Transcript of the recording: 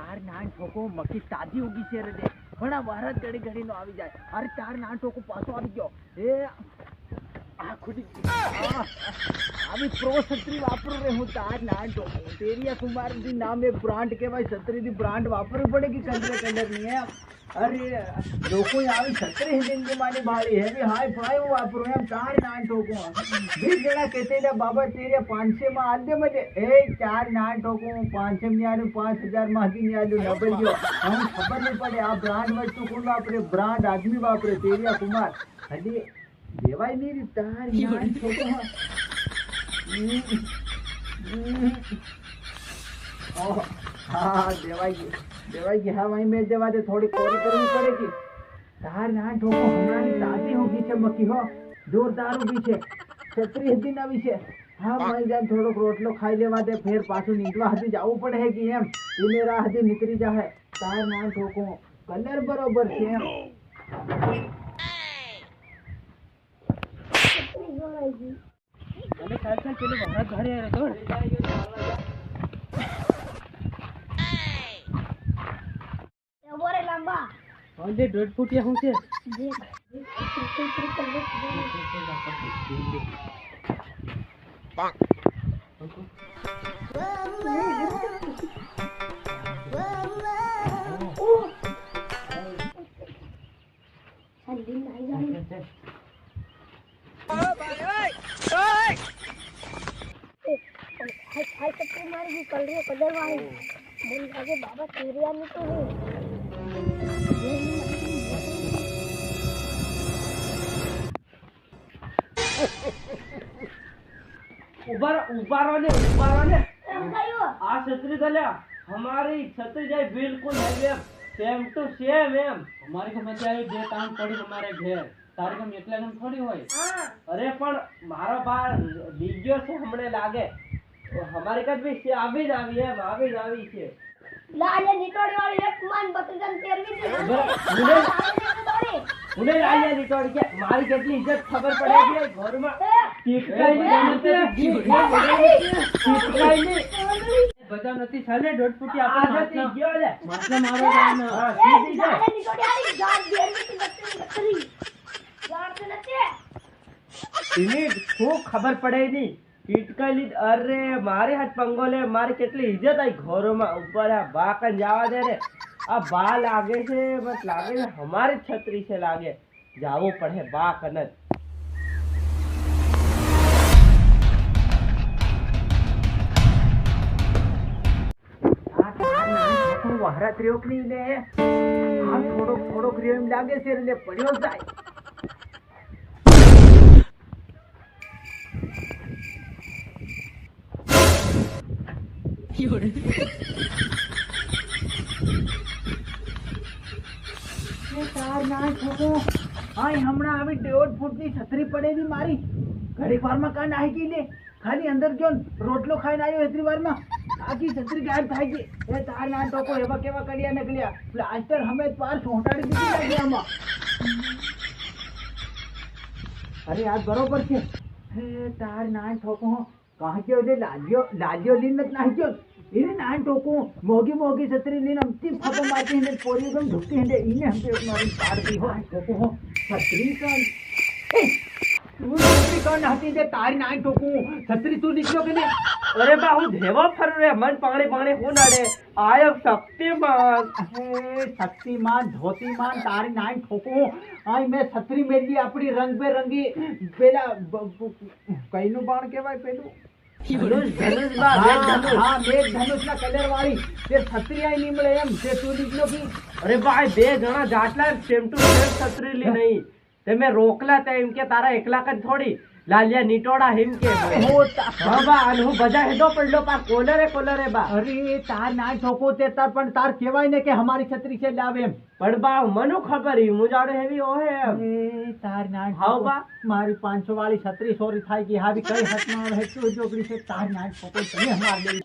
તાર નાન ઠોકો મક્કી તાજી ઉગી છે રે દે. ઘણા વાર ઘડી ઘડી નો આવી જાય. અરે તાર નાન ઠોકો પાછો આવી ગયો. એ, આ ખુદી આવી પ્રો છત્રી વાપરું રે હું તાર નાન ઠોકો તેરિયા કુમાર જી નામે બ્રાન્ડ કહેવાય. છત્રી દી બ્રાન્ડ વાપરવી પડે કે કંડર કંડરની એમ? અરે લોકો આવી છત્રી હિન્દી માની બાળી. હેવી હાઈ ફાઈ હું વાપરું એમ ચાર નાન ઠોકો. વીસ જણા કહેતે હતા બાબા તેરે પાંચસે માં આદ્ય મજે એ ચાર નાન ઠોકો પાંચસે ની આડું પાંચ હજારમાં હતી ની આડું ડબલ ગયો. હું ખબર નહીં પડે આ બ્રાન્ડ વસ્તુ કોણ વાપરે? બ્રાન્ડ આદમી વાપરે તેરિયા કુમાર. હજી દેવાય નહીં તાર નાન. ઓહ, હા દેવાઈ ગયું. દેવાઈ ગઈ હા વहीं મેં જવા દે થોડી કોરી કરવી પડે કે. તાર ના ઠોકો હમણાંની તાજી ઊભી છે મકી હો. જોરદાર ઊભી છે. છત્રીસ હતી આવી છે. હા મઈ જાય થોડોક રોટલો ખાઈ લેવા દે ફેર પાછું નીકળવા હતી જવું પડે હે કે એમ. રાહ હતી નીકળી જાય તાર ના ઠોકો કલર બરોબર છે. એમ અને ચાલ ચાલ પેલું ઘરે દોડ બોરે લાંબા ઓલે દોઢ ફૂટિયા હું છે મારી કલરી કલર વાળી મને લાગે બાબા તેરિયાની તો ઊભા રહો, ને ઊભા રહો ને. આ છત્રી તો લ્યા હમારી છત્રી જાય બિલકુલ હેવી એમ. સેમ ટુ સેમ એમ. અમારી ગમે ત્યારે બે કામ પડી તમારે ઘેર. તારી ગમે એટલે ગમ થોડી હોય. અરે પણ મારો બા બીજો છે હમણે લાગે? અમારી કદ બી છે આવી જ આવી એમ આવી જ આવી છે. લાલે નીટોડી વાળી એક માન બત્રીસન તેરવી દી નહીં લાગ્યા નીકળી કે મારી કેટલી ઇજ્જત ખબર પડે કે ઘરમાં. બધા નથી સાલે દોઢ ફૂટી આપણે જતી ગયો લે. માટલા મારો ગામ હા, સીધી જાય. લાલે નીટોડી વાળી ગાડ દેરવી દી બત્રી બત્રી. ગાડ તો નથી. શું ખબર પડે નહીં. ટીટકાઈ અરે મારે હાથ પંગો લે મારી કેટલી ઇજ્જત આવી ઘરોમાં ઉપર આ બા જવા દે રે. આ બા લાગે છે, બસ લાગે છે, અમારી છત્રી છે લાગે. જાવું પડે બા કન જ આ તાર નાન ઠોકો વહરા ત્રેવકની? લે આ થોડોક થોડોક રહ્યો એમ લાગે છે એટલે પડ્યો જાય. નાન ઠોકો આય હમણાં આવી દોઢ ફૂટની છત્રી પડેલી મારી. ઘડીક વારમાં કાં નાહી ગઈ લે. ખાલી અંદર ગયો ને, રોટલો ખાઈને આવ્યો એટલી વારમાં. આખી છત્રી ગાયબ થાય છે એ તાર ના ટોકો એવા કેવા કર્યા નીકળ્યા. પ્લાસ્ટર હમે પાર સોંટાડી દીધી આમાં અરે, આ બરોબર છે. હે, તાર નાન ઠોકો કાં ગયો લાગ્યો લાગ્યો લીન નથી નાખ્યો એને નાન ઠોકો મોગી મોગી છત્રી લીન અમથી ફાકો મારતી હિંડે પોરી એકદમ ઢુકતી હિંડે ઈને હમતે એક મારી પાડતી હો ઠોકો હો. છત્રી કાન તું છત્રી કાન હતી તે તારી નાન ઠોકો છત્રી તું નીકળ્યો કે નહીં? અરે બા, હું ધેવો ફર રે, મન પાણી પાણી હું નડે આય શક્તિમાન. હે, શક્તિમાન, ધોતીમાન, તારી નાઈ ઠોકો આઈ મેં છત્રી મેલી આપણી રંગબેરંગી. પેલા કઈનું બાણ કહેવાય પેલું? છત્રી અરે ભાઈ બે જણા જાટલા સેમ ટુ સેમ છત્રીલી નહીં. તમે રોકલા એમ કે તારા એકલા જ થોડી. લાલિયા નીટોડા હિમ કે હો બાબા અને હું બધા હેડો પડલો પા કોલરે કોલરે બા. અરે તાર ના ઠોકો તે તાર પણ તાર કહેવાય ને કે અમારી છત્રી છે લાવે એમ. પણ બા મને ખબર હી હું જાડે હેવી ઓહે એમ. તાર ના હાવ બા. મારી પાંચસો વાળી છત્રી સોરી થાય કે હાવી કઈ હતમાં શું જોગડી છે તાર ના ઠોકો તમે અમાર દે